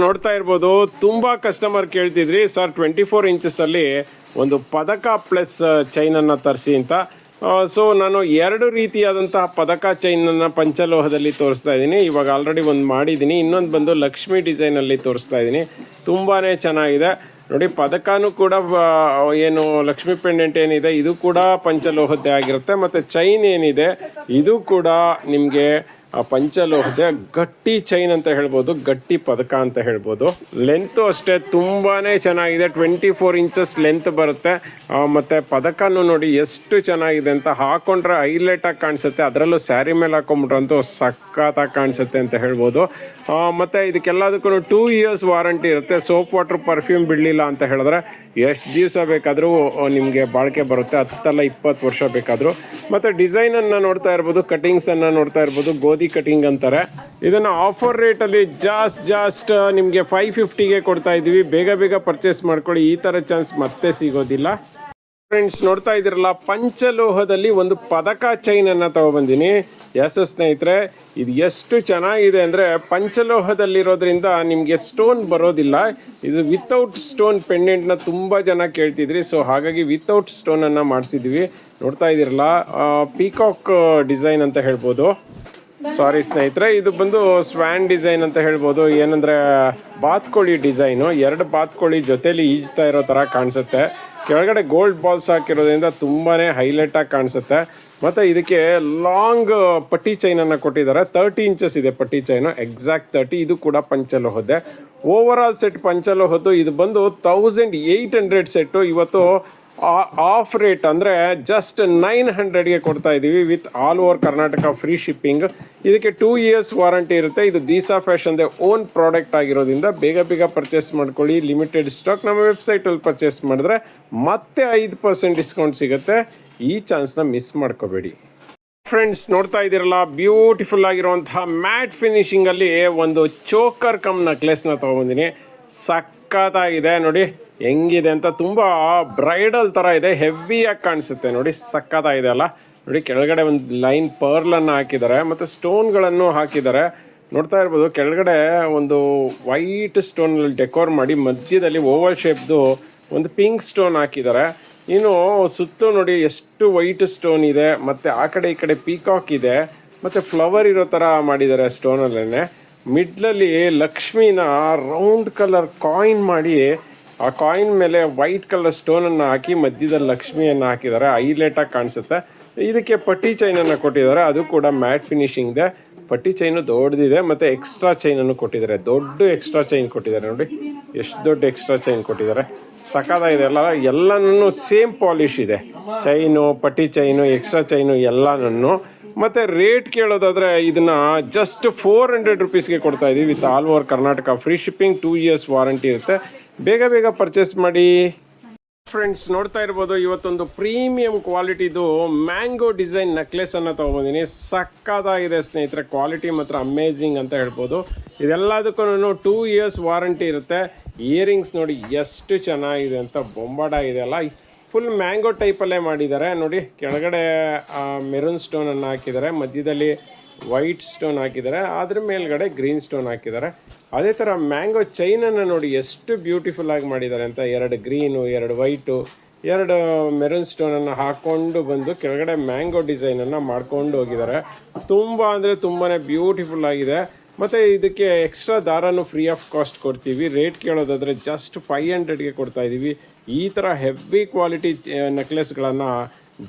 ನೋಡ್ತಾ ಇರ್ಬೋದು, ತುಂಬಾ ಕಸ್ಟಮರ್ ಕೇಳ್ತಿದ್ರಿ. ಸರ್ ಟ್ವೆಂಟಿ ಫೋರ್ ಇಂಚಸ್ಸಲ್ಲಿ ಒಂದು ಪದಕ ಪ್ಲಸ್ ಚೈನನ್ನು ತರಿಸಿ ಅಂತ. ಸೊ ನಾನು ಎರಡು ರೀತಿಯಾದಂತಹ ಪದಕ ಚೈನನ್ನು ಪಂಚಲೋಹದಲ್ಲಿ ತೋರಿಸ್ತಾ ಇದ್ದೀನಿ. ಇವಾಗ ಆಲ್ರೆಡಿ ಒಂದು ಮಾಡಿದ್ದೀನಿ. ಇನ್ನೊಂದು ಬಂದು ಲಕ್ಷ್ಮಿ ಡಿಸೈನಲ್ಲಿ ತೋರಿಸ್ತಾ ಇದ್ದೀನಿ. ತುಂಬಾ ಚೆನ್ನಾಗಿದೆ. ನೋಡಿ, ಪದಕನೂ ಕೂಡ ಏನು ಲಕ್ಷ್ಮಿ ಪೆಂಡೆಂಟ್ ಏನಿದೆ, ಇದು ಕೂಡ ಪಂಚಲೋಹದ್ದೇ ಆಗಿರುತ್ತೆ. ಮತ್ತು ಚೈನ್ ಏನಿದೆ, ಇದು ಕೂಡ ನಿಮಗೆ ಆ ಪಂಚಲೋಹದ ಗಟ್ಟಿ ಚೈನ್ ಅಂತ ಹೇಳ್ಬೋದು, ಗಟ್ಟಿ ಪದಕ ಅಂತ ಹೇಳ್ಬೋದು. ಲೆಂತು ಅಷ್ಟೇ, ತುಂಬಾನೇ ಚೆನ್ನಾಗಿದೆ. ಟ್ವೆಂಟಿ ಫೋರ್ ಇಂಚಸ್ ಲೆಂತ್ ಬರುತ್ತೆ ಮತ್ತೆ ಪದಕನು ನೋಡಿ ಎಷ್ಟು ಚೆನ್ನಾಗಿದೆ ಅಂತ ಹಾಕೊಂಡ್ರೆ ಹೈಲೈಟ್ ಆಗಿ ಕಾಣಿಸುತ್ತೆ. ಅದರಲ್ಲೂ ಸ್ಯಾರಿ ಮೇಲೆ ಹಾಕೊಂಡ್ಬಿಟ್ರಂತೂ ಸಖತ್ತಾಗಿ ಕಾಣಿಸುತ್ತೆ ಅಂತ ಹೇಳ್ಬೋದು. ಮತ್ತೆ ಇದಕ್ಕೆಲ್ಲದಕ್ಕೂ ಟೂ ಇಯರ್ಸ್ ವಾರಂಟಿ ಇರುತ್ತೆ. ಸೋಪ್ ವಾಟರ್ ಪರ್ಫ್ಯೂಮ್ ಬಿಡಲಿಲ್ಲ ಅಂತ ಹೇಳಿದ್ರೆ ಎಷ್ಟು ದಿವಸ ಬೇಕಾದರೂ ನಿಮಗೆ ಬಾಳಿಕೆ ಬರುತ್ತೆ. ಹತ್ತಲ್ಲ ಇಪ್ಪತ್ತು ವರ್ಷ ಬೇಕಾದರೂ. ಮತ್ತು ಡಿಸೈನನ್ನು ನೋಡ್ತಾ ಇರ್ಬೋದು ಕಟಿಂಗ್ಸನ್ನು ನೋಡ್ತಾ ಇರ್ಬೋದು, ಗೋಧಿ ಕಟಿಂಗ್ ಅಂತಾರೆ. ಇದನ್ನು ಆಫರ್ ರೇಟಲ್ಲಿ ಜಾಸ್ಟ್ ಜಾಸ್ಟ್ ನಿಮಗೆ ಫೈವ್ ಫಿಫ್ಟಿಗೆ ಕೊಡ್ತಾ ಇದ್ದೀವಿ. ಬೇಗ ಬೇಗ ಪರ್ಚೇಸ್ ಮಾಡ್ಕೊಳ್ಳಿ. ಈ ಥರ ಚಾನ್ಸ್ ಮತ್ತೆ ಸಿಗೋದಿಲ್ಲ. ಫ್ರೆಂಡ್ಸ್ ನೋಡ್ತಾ ಇದ್ದೀರಲ್ಲ, ಪಂಚಲೋಹದಲ್ಲಿ ಒಂದು ಪದಕ ಚೈನ್ ಅನ್ನ ತಗೊಬಂದಿನಿ. ಎಸ್ ಸ್ನೇಹಿತರೆ, ಇದು ಎಷ್ಟು ಚೆನ್ನಾಗಿದೆ ಅಂದ್ರೆ ಪಂಚಲೋಹದಲ್ಲಿರೋದ್ರಿಂದ ನಿಮಗೆ ಸ್ಟೋನ್ ಬರೋದಿಲ್ಲ. ಇದು ವಿತೌಟ್ ಸ್ಟೋನ್ ಪೆಂಡೆಂಟ್ನ ತುಂಬಾ ಜನ ಕೇಳ್ತಿದ್ರಿ. ಸೊ ಹಾಗಾಗಿ ವಿತೌಟ್ ಸ್ಟೋನ್ ಅನ್ನ ಮಾಡಿಸಿದ್ವಿ. ನೋಡ್ತಾ ಇದ್ದೀರಲ್ಲ ಪೀಕಾಕ್ ಡಿಸೈನ್ ಅಂತ ಹೇಳ್ಬೋದು. ಸಾರಿ ಸ್ನೇಹಿತರೆ, ಇದು ಬಂದು ಸ್ವ್ಯಾನ್ ಡಿಸೈನ್ ಅಂತ ಹೇಳ್ಬೋದು. ಏನಂದ್ರೆ, ಬಾತ್ಕೋಳಿ ಡಿಸೈನು ಎರಡು ಬಾತ್ಕೋಳಿ ಜೊತೆಲಿ ಈಜ್ತಾ ಇರೋ ತರ ಕಾಣಿಸುತ್ತೆ. ಕೆಳಗಡೆ ಗೋಲ್ಡ್ ಬಾಲ್ಸ್ ಹಾಕಿರೋದ್ರಿಂದ ಹೈಲೈಟ್ ಆಗಿ ಕಾಣಿಸುತ್ತೆ. ಮತ್ತೆ ಇದಕ್ಕೆ ಲಾಂಗ್ ಪಟ್ಟಿ ಚೈನ್ ಅನ್ನ ಕೊಟ್ಟಿದ್ದಾರೆ. ತರ್ಟಿ ಇಂಚಸ್ ಇದೆ ಪಟ್ಟಿ ಚೈನು ಎಕ್ಸಾಕ್ಟ್ ತರ್ಟಿ ಇದು ಕೂಡ ಪಂಚಲೋಹದ್ದೆ. ಓವರ್ ಆಲ್ ಸೆಟ್ ಪಂಚಲೋಹದ್ದು. ಇದು ಬಂದು ತೌಸಂಡ್ ಏಯ್ಟ್ ಹಂಡ್ರೆಡ್ ಸೆಟ್ಟು ಇವತ್ತು ಆಫ್ ರೇಟ್ ಅಂದರೆ ಜಸ್ಟ್ ನೈನ್ ಹಂಡ್ರೆಡ್ಗೆ ಕೊಡ್ತಾ ಇದ್ದೀವಿ with all over Karnataka free shipping ಇದಕ್ಕೆ ಟೂ ಇಯರ್ಸ್ ವಾರಂಟಿ ಇರುತ್ತೆ. ಇದು ದೀಸಾ ಫ್ಯಾಷನ್ದೇ ಓನ್ ಪ್ರಾಡಕ್ಟ್ ಆಗಿರೋದ್ರಿಂದ ಬೇಗ ಬೇಗ ಪರ್ಚೇಸ್ ಮಾಡ್ಕೊಳ್ಳಿ. ಲಿಮಿಟೆಡ್ ಸ್ಟಾಕ್ ನಮ್ಮ ವೆಬ್ಸೈಟಲ್ಲಿ ಪರ್ಚೇಸ್ ಮಾಡಿದ್ರೆ ಮತ್ತೆ ಐದು ಪರ್ಸೆಂಟ್ ಡಿಸ್ಕೌಂಟ್ ಸಿಗುತ್ತೆ. ಈ ಚಾನ್ಸ್ನ ಮಿಸ್ ಮಾಡ್ಕೋಬೇಡಿ. ಫ್ರೆಂಡ್ಸ್ ನೋಡ್ತಾ ಇದ್ದೀರಲ್ಲ ಬ್ಯೂಟಿಫುಲ್ ಆಗಿರುವಂತಹ ಮ್ಯಾಟ್ ಫಿನಿಷಿಂಗಲ್ಲಿ ಅಲ್ಲಿ ಒಂದು ಚೋಕರ್ ಕಮ್ ನೆಕ್ಲೆಸ್ನ ತೊಗೊಬಂದಿನಿ. ಸಖತ್ತಾಗಿದೆ. ನೋಡಿ ಹೆಂಗಿದೆ ಅಂತ ತುಂಬಾ ಬ್ರೈಡಲ್ ತರ ಇದೆ ಹೆವಿಯಾಗಿ ಕಾಣಿಸುತ್ತೆ. ನೋಡಿ, ಸಕ್ಕತ್ತಾಗಿದೆ ಅಲ್ಲ. ನೋಡಿ, ಕೆಳಗಡೆ ಒಂದು ಲೈನ್ ಪರ್ಲ್ ಅನ್ನ ಹಾಕಿದ್ದಾರೆ, ಮತ್ತೆ ಸ್ಟೋನ್ಗಳನ್ನು ಹಾಕಿದ್ದಾರೆ. ನೋಡ್ತಾ ಇರ್ಬೋದು, ಕೆಳಗಡೆ ಒಂದು ವೈಟ್ ಸ್ಟೋನ್ ಡೆಕೋರ್ ಮಾಡಿ, ಮಧ್ಯದಲ್ಲಿ ಓವಲ್ ಶೇಪ್ದು ಒಂದು ಪಿಂಕ್ ಸ್ಟೋನ್ ಹಾಕಿದ್ದಾರೆ. ಇನ್ನು ಸುತ್ತು ನೋಡಿ, ಎಷ್ಟು ವೈಟ್ ಸ್ಟೋನ್ ಇದೆ, ಮತ್ತೆ ಆ ಕಡೆ ಈ ಕಡೆ ಪೀಕಾಕ್ ಇದೆ, ಮತ್ತೆ ಫ್ಲವರ್ ಇರೋ ತರ ಮಾಡಿದ್ದಾರೆ ಸ್ಟೋನಲ್ಲೇನೆ. ಮಿಡ್ಲಲ್ಲಿ ಲಕ್ಷ್ಮಿನ ರೌಂಡ್ ಕಲರ್ ಕಾಯಿನ್ ಮಾಡಿ ಆ ಕಾಯಿನ್ ಮೇಲೆ ವೈಟ್ ಕಲರ್ ಸ್ಟೋನ್ ಅನ್ನ ಹಾಕಿ ಮಧ್ಯದಲ್ಲಿ ಲಕ್ಷ್ಮಿಯನ್ನ ಹಾಕಿದ್ದಾರೆ. ಹೈಲೈಟ್ ಆಗಿ ಕಾಣಿಸುತ್ತೆ. ಇದಕ್ಕೆ ಪಟ್ಟಿ ಚೈನ್ ಅನ್ನ ಕೊಟ್ಟಿದ್ದಾರೆ. ಅದು ಕೂಡ ಮ್ಯಾಟ್ ಫಿನಿಶಿಂಗ್ ಇದೆ ಪಟ್ಟಿ ಚೈನು ದೊಡ್ಡದಿದೆ ಮತ್ತೆ ಎಕ್ಸ್ಟ್ರಾ ಚೈನ್ ಅನ್ನು ಕೊಟ್ಟಿದ್ದಾರೆ. ದೊಡ್ಡ ಎಕ್ಸ್ಟ್ರಾ ಚೈನ್ ಕೊಟ್ಟಿದ್ದಾರೆ ನೋಡಿ. ಎಷ್ಟು ದೊಡ್ಡ ಎಕ್ಸ್ಟ್ರಾ ಚೈನ್ ಕೊಟ್ಟಿದ್ದಾರೆ. ಸಖತ್ತಾಗಿದೆ ಎಲ್ಲ ಎಲ್ಲನೂ ಸೇಮ್ ಪಾಲಿಶ್ ಇದೆ. ಚೈನು ಪಟ್ಟಿ ಚೈನು ಎಕ್ಸ್ಟ್ರಾ ಚೈನು ಎಲ್ಲನೂ ಮತ್ತೆ ರೇಟ್ ಕೇಳೋದಾದ್ರೆ ಇದನ್ನ ಜಸ್ಟ್ ಫೋರ್ ಹಂಡ್ರೆಡ್ ರುಪೀಸ್ಗೆ ಕೊಡ್ತಾ ಇದೀವಿ with all over Karnataka. Free shipping two years warranty ಇರುತ್ತೆ. ಬೇಗ ಬೇಗ ಪರ್ಚೇಸ್ ಮಾಡಿ. ಫ್ರೆಂಡ್ಸ್ ನೋಡ್ತಾ ಇರ್ಬೋದು, ಇವತ್ತೊಂದು ಪ್ರೀಮಿಯಂ ಕ್ವಾಲಿಟಿದು ಮ್ಯಾಂಗೋ ಡಿಸೈನ್ ನೆಕ್ಲೆಸ್ ಅನ್ನ ತಗೊಂಬಂದಿನಿ. ಸಕ್ಕತ್ತಾಗಿದೆ ಸ್ನೇಹಿತರೆ ಕ್ವಾಲಿಟಿ ಮಾತ್ರ ಅಮೇಝಿಂಗ್ ಅಂತ ಹೇಳ್ಬೋದು. ಇದೆಲ್ಲದಕ್ಕೂ ಟೂ ಇಯರ್ಸ್ ವಾರಂಟಿ ಇರುತ್ತೆ. ಇಯರಿಂಗ್ಸ್ ನೋಡಿ ಎಷ್ಟು ಚೆನ್ನಾಗಿದೆ ಅಂತ ಬೊಂಬಾಡ ಇದೆ ಅಲ್ಲ. ಫುಲ್ ಮ್ಯಾಂಗೋ ಟೈಪಲ್ಲೇ ಮಾಡಿದ್ದಾರೆ. ನೋಡಿ, ಕೆಳಗಡೆ ಮೆರೂನ್ ಸ್ಟೋನನ್ನು ಹಾಕಿದ್ದಾರೆ. ಮಧ್ಯದಲ್ಲಿ ವೈಟ್ ಸ್ಟೋನ್ ಹಾಕಿದ್ದಾರೆ. ಅದ್ರ ಮೇಲ್ಗಡೆ ಗ್ರೀನ್ ಸ್ಟೋನ್ ಹಾಕಿದ್ದಾರೆ. ಅದೇ ಥರ ಮ್ಯಾಂಗೋ ಚೈನನ್ನು ನೋಡಿ ಎಷ್ಟು ಬ್ಯೂಟಿಫುಲ್ ಆಗಿ ಮಾಡಿದ್ದಾರೆ ಅಂತ. ಎರಡು ಗ್ರೀನು, ಎರಡು ವೈಟು, ಎರಡು ಮೆರೂನ್ ಸ್ಟೋನನ್ನು ಹಾಕ್ಕೊಂಡು ಬಂದು ಕೆಳಗಡೆ ಮ್ಯಾಂಗೋ ಡಿಸೈನನ್ನು ಮಾಡ್ಕೊಂಡು ಹೋಗಿದ್ದಾರೆ. ತುಂಬ ಅಂದರೆ ತುಂಬಾ ಬ್ಯೂಟಿಫುಲ್ ಆಗಿದೆ. ಮತ್ತು ಇದಕ್ಕೆ ಎಕ್ಸ್ಟ್ರಾ ದಾರನೂ ಫ್ರೀ ಆಫ್ ಕಾಸ್ಟ್ ಕೊಡ್ತೀವಿ. ರೇಟ್ ಕೇಳೋದಾದರೆ ಜಸ್ಟ್ ಫೈವ್ ಹಂಡ್ರೆಡ್ಗೆ ಕೊಡ್ತಾ ಇದ್ದೀವಿ ಈ ಥರ ಹೆವಿ ಕ್ವಾಲಿಟಿ ನೆಕ್ಲೆಸ್ಗಳನ್ನು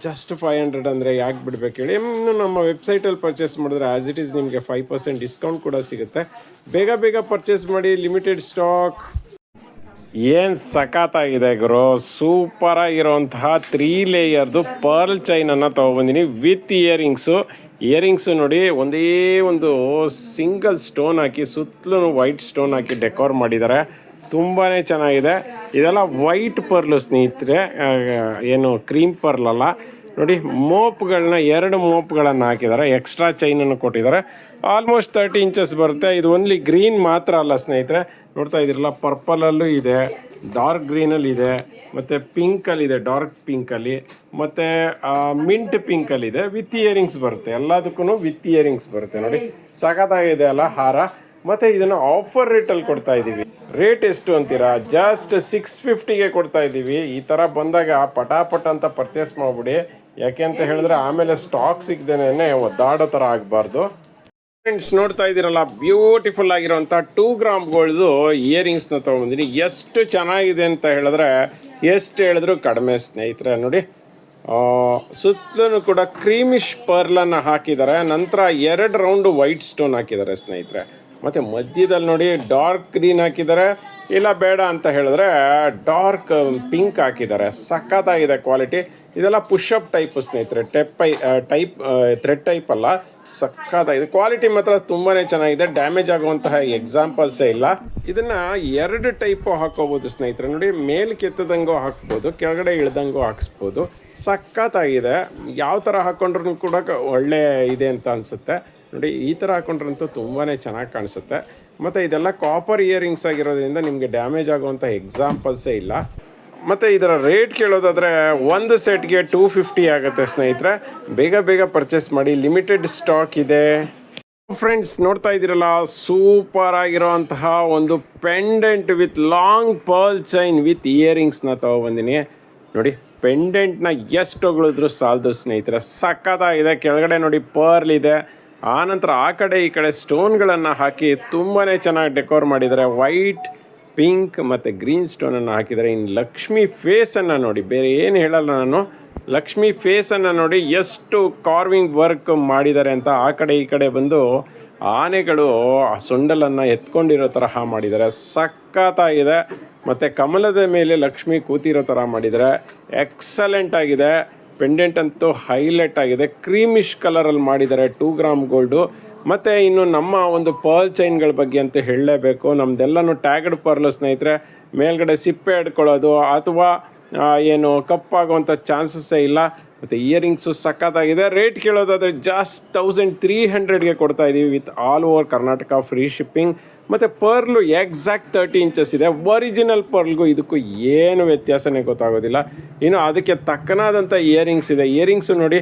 ಜಸ್ಟ್ ಫೈವ್ ಹಂಡ್ರೆಡ್ ಅಂದರೆ ಯಾಕೆ ಬಿಡ್ಬೇಕು ಹೇಳಿ. ಇನ್ನು ನಮ್ಮ ವೆಬ್ಸೈಟಲ್ಲಿ ಪರ್ಚೇಸ್ ಮಾಡಿದ್ರೆ ಆ್ಯಸ್ ಇಟ್ ಈಸ್ ನಿಮಗೆ ಫೈವ್ ಪರ್ಸೆಂಟ್ ಡಿಸ್ಕೌಂಟ್ ಕೂಡ ಸಿಗುತ್ತೆ. ಬೇಗ ಬೇಗ ಪರ್ಚೇಸ್ ಮಾಡಿ ಲಿಮಿಟೆಡ್ ಸ್ಟಾಕ್ ಏನು ಸಖತ್ತಾಗಿದೆ ಗುರು. ಸೂಪರ್ ಆಗಿರುವಂತಹ ತ್ರೀ ಲೇಯರ್ದು ಪರ್ಲ್ ಚೈನನ್ನು ತೊಗೊಬಂದಿನಿ ವಿತ್ ಇಯರಿಂಗ್ಸು ಇಯರಿಂಗ್ಸು ನೋಡಿ, ಒಂದೇ ಒಂದು ಸಿಂಗಲ್ ಸ್ಟೋನ್ ಹಾಕಿ, ಸುತ್ತಲೂ ವೈಟ್ ಸ್ಟೋನ್ ಹಾಕಿ ಡೆಕೋರ್ ಮಾಡಿದ್ದಾರೆ. ತುಂಬಾ ಚೆನ್ನಾಗಿದೆ. ಇದೆಲ್ಲ ವೈಟ್ ಪರ್ಲು ಸ್ನೇಹಿತರೆ ಏನು ಕ್ರೀಮ್ ಪರ್ಲ್ ಅಲ್ಲ ನೋಡಿ, ಮೋಪ್ಗಳನ್ನ, ಎರಡು ಮೋಪ್ಗಳನ್ನು ಹಾಕಿದ್ದಾರೆ. ಎಕ್ಸ್ಟ್ರಾ ಚೈನನ್ನು ಕೊಟ್ಟಿದ್ದಾರೆ. ಆಲ್ಮೋಸ್ಟ್ ತರ್ಟಿ ಇಂಚಸ್ ಬರುತ್ತೆ. ಇದು ಓನ್ಲಿ ಗ್ರೀನ್ ಮಾತ್ರ ಅಲ್ಲ ಸ್ನೇಹಿತರೆ. ನೋಡ್ತಾ ಇದ್ದೀರಲ್ಲ, ಪರ್ಪಲಲ್ಲೂ ಇದೆ, ಡಾರ್ಕ್ ಗ್ರೀನಲ್ಲಿ ಇದೆ ಮತ್ತು ಪಿಂಕಲ್ಲಿ ಇದೆ ಡಾರ್ಕ್ ಪಿಂಕಲ್ಲಿ ಮತ್ತು ಮಿಂಟ್ ಪಿಂಕಲ್ಲಿ ಇದೆ. ವಿತ್ ಇಯರಿಂಗ್ಸ್ ಬರುತ್ತೆ. ಎಲ್ಲದಕ್ಕೂ ವಿತ್ ಇಯರಿಂಗ್ಸ್ ಬರುತ್ತೆ ನೋಡಿ. ಸಖತ್ತಾಗಿದೆ ಅಲ್ಲ ಹಾರ. ಮತ್ತೆ ಇದನ್ನ ಆಫರ್ ರೇಟಲ್ಲಿ ಕೊಡ್ತಾ ಇದ್ದೀವಿ. ರೇಟ್ ಎಷ್ಟು ಅಂತೀರಾ? ಜಸ್ಟ್ ಸಿಕ್ಸ್ ಫಿಫ್ಟಿಗೆ ಕೊಡ್ತಾ ಇದ್ದೀವಿ. ಈ ಥರ ಬಂದಾಗ ಪಟಾಪಟ ಅಂತ ಪರ್ಚೇಸ್ ಮಾಡಿಬಿಡಿ. ಯಾಕೆ ಅಂತ ಹೇಳಿದ್ರೆ ಆಮೇಲೆ ಸ್ಟಾಕ್ ಸಿಗ್ದೇನೆ ಒದ್ದಾಡೋ ಥರ ಆಗಬಾರ್ದು. ಫ್ರೆಂಡ್ಸ್ ನೋಡ್ತಾ ಇದ್ದೀರಲ್ಲ ಬ್ಯೂಟಿಫುಲ್ ಆಗಿರೋಂಥ ಟೂ ಗ್ರಾಮ್ಗಳ್ದು ಇಯರಿಂಗ್ಸ್ನ ತೊಗೊಂಬಂದಿನಿ ಎಷ್ಟು ಚೆನ್ನಾಗಿದೆ ಅಂತ ಹೇಳಿದ್ರೆ ಎಷ್ಟು ಹೇಳಿದ್ರು ಕಡಿಮೆ ಸ್ನೇಹಿತರೆ, ನೋಡಿ. ಸುತ್ತಲೂ ಕೂಡ ಕ್ರೀಮಿಶ್ ಪರ್ಲನ್ನು ಹಾಕಿದ್ದಾರೆ. ನಂತರ ಎರಡು ರೌಂಡು ವೈಟ್ ಸ್ಟೋನ್ ಹಾಕಿದ್ದಾರೆ ಸ್ನೇಹಿತರೆ. ಮತ್ತು ಮಧ್ಯದಲ್ಲಿ ನೋಡಿ ಡಾರ್ಕ್ ಗ್ರೀನ್ ಹಾಕಿದ್ದಾರೆ. ಇಲ್ಲ, ಬೇಡ ಅಂತ ಹೇಳಿದ್ರೆ ಡಾರ್ಕ್ ಪಿಂಕ್ ಹಾಕಿದ್ದಾರೆ. ಸಖತ್ತಾಗಿದೆ ಕ್ವಾಲಿಟಿ ಇದೆಲ್ಲ ಪುಷಪ್ ಟೈಪ್ ಸ್ನೇಹಿತರೆ. ಟೆಪ್ಪೈ ಟೈಪ್ ಥ್ರೆಡ್ ಟೈಪ್ ಅಲ್ಲ. ಸಖತ್ತಾಗಿದೆ. ಕ್ವಾಲಿಟಿ ಮಾತ್ರ ತುಂಬಾ ಚೆನ್ನಾಗಿದೆ. ಡ್ಯಾಮೇಜ್ ಆಗುವಂತಹ ಎಕ್ಸಾಂಪಲ್ಸೇ ಇಲ್ಲ. ಇದನ್ನ ಎರಡು ಟೈಪು ಹಾಕೋಬೋದು ಸ್ನೇಹಿತರೆ. ನೋಡಿ, ಮೇಲೆ ಕೆತ್ತದಂಗೂ ಹಾಕ್ಬೋದು, ಕೆಳಗಡೆ ಇಳ್ದಂಗೂ ಹಾಕ್ಸ್ಬೋದು. ಸಖತ್ತಾಗಿದೆ. ಯಾವ ಥರ ಹಾಕೊಂಡ್ರು ಕೂಡ ಒಳ್ಳೆ ಇದೆ ಅಂತ ಅನಿಸುತ್ತೆ. ನೋಡಿ, ಈ ಥರ ಹಾಕೊಂಡ್ರಂತೂ ತುಂಬಾ ಚೆನ್ನಾಗಿ ಕಾಣಿಸುತ್ತೆ. ಮತ್ತು ಇದೆಲ್ಲ ಕಾಪರ್ ಇಯರಿಂಗ್ಸ್ ಆಗಿರೋದ್ರಿಂದ ನಿಮಗೆ ಡ್ಯಾಮೇಜ್ ಆಗುವಂಥ ಎಕ್ಸಾಂಪಲ್ಸೇ ಇಲ್ಲ. ಮತ್ತು ಇದರ ರೇಟ್ ಕೇಳೋದಾದರೆ ಒಂದು ಸೆಟ್ಗೆ ಟೂ ಫಿಫ್ಟಿ ಆಗುತ್ತೆ ಸ್ನೇಹಿತರೆ. ಬೇಗ ಬೇಗ ಪರ್ಚೇಸ್ ಮಾಡಿ ಲಿಮಿಟೆಡ್ ಸ್ಟಾಕ್ ಇದೆ. ಫ್ರೆಂಡ್ಸ್ ನೋಡ್ತಾ ಇದ್ದೀರಲ್ಲ ಸೂಪರ್ ಆಗಿರೋವಂತಹ ಒಂದು pendant with long pearl chain with ಇಯರಿಂಗ್ಸ್ನ ತೊಗೊಬಂದಿನಿ. ನೋಡಿ ಪೆಂಡೆಂಟ್ನ ಎಷ್ಟು ಹೊಗಳಿದ್ರು ಸಾಲದು ಸ್ನೇಹಿತರೆ. ಸಖತ್ತಾಗಿದೆ. ಕೆಳಗಡೆ ನೋಡಿ ಪರ್ಲ್ ಇದೆ. ಆನಂತರ ಆ ಕಡೆ ಈ ಕಡೆ ಸ್ಟೋನ್ಗಳನ್ನು ಹಾಕಿ ತುಂಬಾ ಚೆನ್ನಾಗಿ ಡೆಕೋರ್ ಮಾಡಿದ್ದಾರೆ. ವೈಟ್, ಪಿಂಕ್ ಮತ್ತು ಗ್ರೀನ್ ಸ್ಟೋನನ್ನು ಹಾಕಿದ್ದಾರೆ. ಇನ್ನು ಲಕ್ಷ್ಮಿ ಫೇಸನ್ನು ನೋಡಿ, ಬೇರೆ ಏನು ಹೇಳಲ್ಲ ನಾನು. ಲಕ್ಷ್ಮಿ ಫೇಸನ್ನು ನೋಡಿ ಎಷ್ಟು ಕಾರ್ವಿಂಗ್ ವರ್ಕ್ ಮಾಡಿದ್ದಾರೆ ಅಂತ ಆ ಕಡೆ ಈ ಕಡೆ ಬಂದು ಆನೆಗಳು ಆ ಸೊಂಡಲನ್ನು ಎತ್ಕೊಂಡಿರೋ ತರಹ ಮಾಡಿದ್ದಾರೆ. ಸಖತ್ತಾಗಿದೆ. ಮತ್ತು ಕಮಲದ ಮೇಲೆ ಲಕ್ಷ್ಮಿ ಕೂತಿರೋ ಥರ ಮಾಡಿದ್ದಾರೆ. ಎಕ್ಸಲೆಂಟ್ ಆಗಿದೆ. ಪೆಂಡೆಂಟ್ ಅಂತೂ ಹೈಲೈಟ್ ಆಗಿದೆ. ಕ್ರೀಮಿಶ್ ಕಲರಲ್ಲಿ ಮಾಡಿದ್ದಾರೆ ಟೂ ಗ್ರಾಮ್ ಗೋಲ್ಡು. ಮತ್ತು ಇನ್ನು ನಮ್ಮ ಒಂದು ಪರ್ಲ್ ಚೈನ್ಗಳ ಬಗ್ಗೆ ಅಂತ ಹೇಳಲೇಬೇಕು. ನಮ್ದೆಲ್ಲನೂ ಟ್ಯಾಗಡ್ ಪರ್ಲ್ ಸ್ನೇಹಿತರೆ, ಮೇಲ್ಗಡೆ ಸಿಪ್ಪೆ ಹಿಡ್ಕೊಳ್ಳೋದು ಅಥವಾ ಏನು ಕಪ್ಪಾಗುವಂಥ ಚಾನ್ಸಸ್ಸೇ ಇಲ್ಲ. ಮತ್ತು ಇಯರಿಂಗ್ಸು ಸಖತ್ತಾಗಿದೆ. ರೇಟ್ ಕೇಳೋದಾದರೆ ಜಾಸ್ಟ್ ತೌಸಂಡ್ ತ್ರೀ ಹಂಡ್ರೆಡ್ಗೆ ಕೊಡ್ತಾ ಇದ್ದೀವಿ with all over Karnataka free shipping. ಮತ್ತು ಪರ್ಲು ಎಕ್ಸಾಕ್ಟ್ ತರ್ಟಿ ಇಂಚಸ್ ಇದೆ. ಒರಿಜಿನಲ್ ಪರ್ಲ್ಗೂ ಇದಕ್ಕೂ ಏನು ವ್ಯತ್ಯಾಸನೇ ಗೊತ್ತಾಗೋದಿಲ್ಲ. ಇನ್ನು ಅದಕ್ಕೆ ತಕ್ಕನಾದಂಥ ಇಯರಿಂಗ್ಸ್ ಇದೆ. ಇಯರಿಂಗ್ಸು ನೋಡಿ,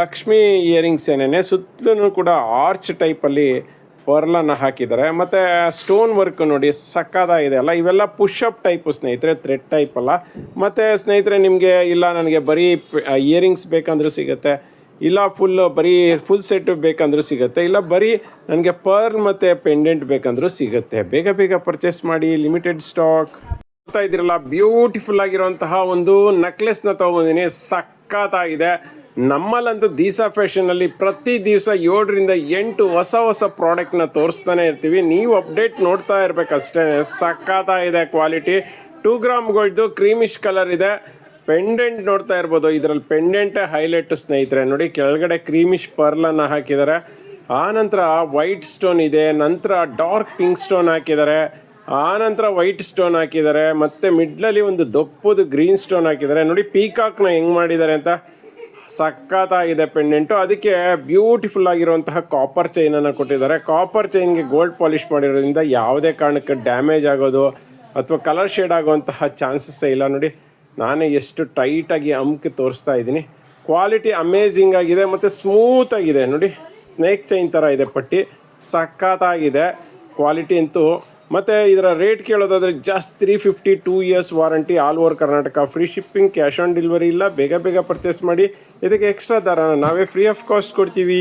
ಲಕ್ಷ್ಮಿ ಇಯರಿಂಗ್ಸ್ ಏನೇನೆ, ಸುತ್ತಲೂ ಕೂಡ ಆರ್ಚ್ ಟೈಪಲ್ಲಿ ಪರ್ಲನ್ನು ಹಾಕಿದ್ದಾರೆ. ಮತ್ತು ಸ್ಟೋನ್ ವರ್ಕ್ ನೋಡಿ ಸಕ್ಕದಾಗಿದೆ ಅಲ್ಲ. ಇವೆಲ್ಲ ಪುಷಪ್ ಟೈಪು ಸ್ನೇಹಿತರೆ ಥ್ರೆಡ್ ಟೈಪ್ ಅಲ್ಲ. ಮತ್ತು ಸ್ನೇಹಿತರೆ, ನಿಮಗೆ ಇಲ್ಲ, ನನಗೆ ಬರೀ ಇಯರಿಂಗ್ಸ್ ಬೇಕಂದ್ರೂ ಸಿಗುತ್ತೆ. ಇಲ್ಲ ಫುಲ್ ಬರೀ ಫುಲ್ ಸೆಟ್ ಬೇಕಂದ್ರೂ ಸಿಗುತ್ತೆ. ಇಲ್ಲ ಬರೀ ನನಗೆ ಪರ್ಲ್ ಮತ್ತು ಪೆಂಡೆಂಟ್ ಬೇಕಂದ್ರೂ ಸಿಗುತ್ತೆ. ಬೇಗ ಬೇಗ ಪರ್ಚೇಸ್ ಮಾಡಿ ಲಿಮಿಟೆಡ್ ಸ್ಟಾಕ್ ನೋಡ್ತಾ ಇದ್ದೀರಲ್ಲ ಬ್ಯೂಟಿಫುಲ್ ಆಗಿರುವಂತಹ ಒಂದು ನೆಕ್ಲೆಸ್ನ ತೊಗೊಂಬಂದಿನಿ ಸಖತ್ತಾಗಿದೆ. ನಮ್ಮಲ್ಲಂತೂ ದೀಸಾ ಫ್ಯಾಷನಲ್ಲಿ ಪ್ರತಿ ದಿವಸ ಏಳರಿಂದ ಎಂಟು ಹೊಸ ಹೊಸ ಪ್ರಾಡಕ್ಟ್ನ ತೋರಿಸ್ತಾನೆ ಇರ್ತೀವಿ. ನೀವು ಅಪ್ಡೇಟ್ ನೋಡ್ತಾ ಇರಬೇಕಷ್ಟೇ ಸಖತ್ತಾಗಿದೆ ಕ್ವಾಲಿಟಿ ಟೂ ಗ್ರಾಮ್ಗಳ್ದು ಕ್ರೀಮಿಶ್ ಕಲರ್ ಇದೆ. ಪೆಂಡೆಂಟ್ ನೋಡ್ತಾ ಇರ್ಬೋದು. ಇದರಲ್ಲಿ ಪೆಂಡೆಂಟೇ ಹೈಲೈಟ್ ಸ್ನೇಹಿತರೆ. ನೋಡಿ, ಕೆಳಗಡೆ ಕ್ರೀಮಿಶ್ ಪರ್ಲನ್ನು ಹಾಕಿದ್ದಾರೆ. ಆನಂತರ ವೈಟ್ ಸ್ಟೋನ್ ಇದೆ. ನಂತರ ಡಾರ್ಕ್ ಪಿಂಕ್ ಸ್ಟೋನ್ ಹಾಕಿದ್ದಾರೆ. ಆನಂತರ ವೈಟ್ ಸ್ಟೋನ್ ಹಾಕಿದ್ದಾರೆ. ಮತ್ತೆ ಮಿಡ್ಲಲ್ಲಿ ಒಂದು ದಪ್ಪದು ಗ್ರೀನ್ ಸ್ಟೋನ್ ಹಾಕಿದ್ದಾರೆ. ನೋಡಿ, ಪೀಕಾಕ್ನ ಹೆಂಗ್ ಮಾಡಿದ್ದಾರೆ ಅಂತ. ಸಖತ್ತಾಗಿದೆ ಪೆಂಡೆಂಟು. ಅದಕ್ಕೆ ಬ್ಯೂಟಿಫುಲ್ ಆಗಿರುವಂತಹ ಕಾಪರ್ ಚೈನನ್ನು ಕೊಟ್ಟಿದ್ದಾರೆ. ಕಾಪರ್ ಚೈನ್ಗೆ ಗೋಲ್ಡ್ ಪಾಲಿಷ್ ಮಾಡಿರೋದ್ರಿಂದ ಯಾವುದೇ ಕಾರಣಕ್ಕೆ ಡ್ಯಾಮೇಜ್ ಆಗೋದು ಅಥವಾ ಕಲರ್ ಶೇಡ್ ಆಗುವಂತಹ ಚಾನ್ಸಸ್ಸೇ ಇಲ್ಲ. ನೋಡಿ ನಾನೇ ಎಷ್ಟು ಟೈಟಾಗಿ ಅಮ್ಕಿ ತೋರಿಸ್ತಾ ಇದ್ದೀನಿ. ಕ್ವಾಲಿಟಿ ಅಮೇಝಿಂಗ್ ಆಗಿದೆ, ಮತ್ತು ಸ್ಮೂತ್ ಆಗಿದೆ. ನೋಡಿ ಸ್ನೇಕ್ ಚೈನ್ ಥರ ಇದೆ ಪಟ್ಟಿ. ಸಖತ್ತಾಗಿದೆ ಕ್ವಾಲಿಟಿ ಅಂತೂ. ಮತ್ತು ಇದರ rate ಕೇಳೋದಾದರೆ just three fifty two years warranty all over Karnataka free shipping cash on delivery ಇಲ್ಲ. ಬೇಗ ಬೇಗ ಪರ್ಚೇಸ್ ಮಾಡಿ. ಇದಕ್ಕೆ ಎಕ್ಸ್ಟ್ರಾ ದರ ನಾವೇ ಫ್ರೀ ಆಫ್ ಕಾಸ್ಟ್ ಕೊಡ್ತೀವಿ.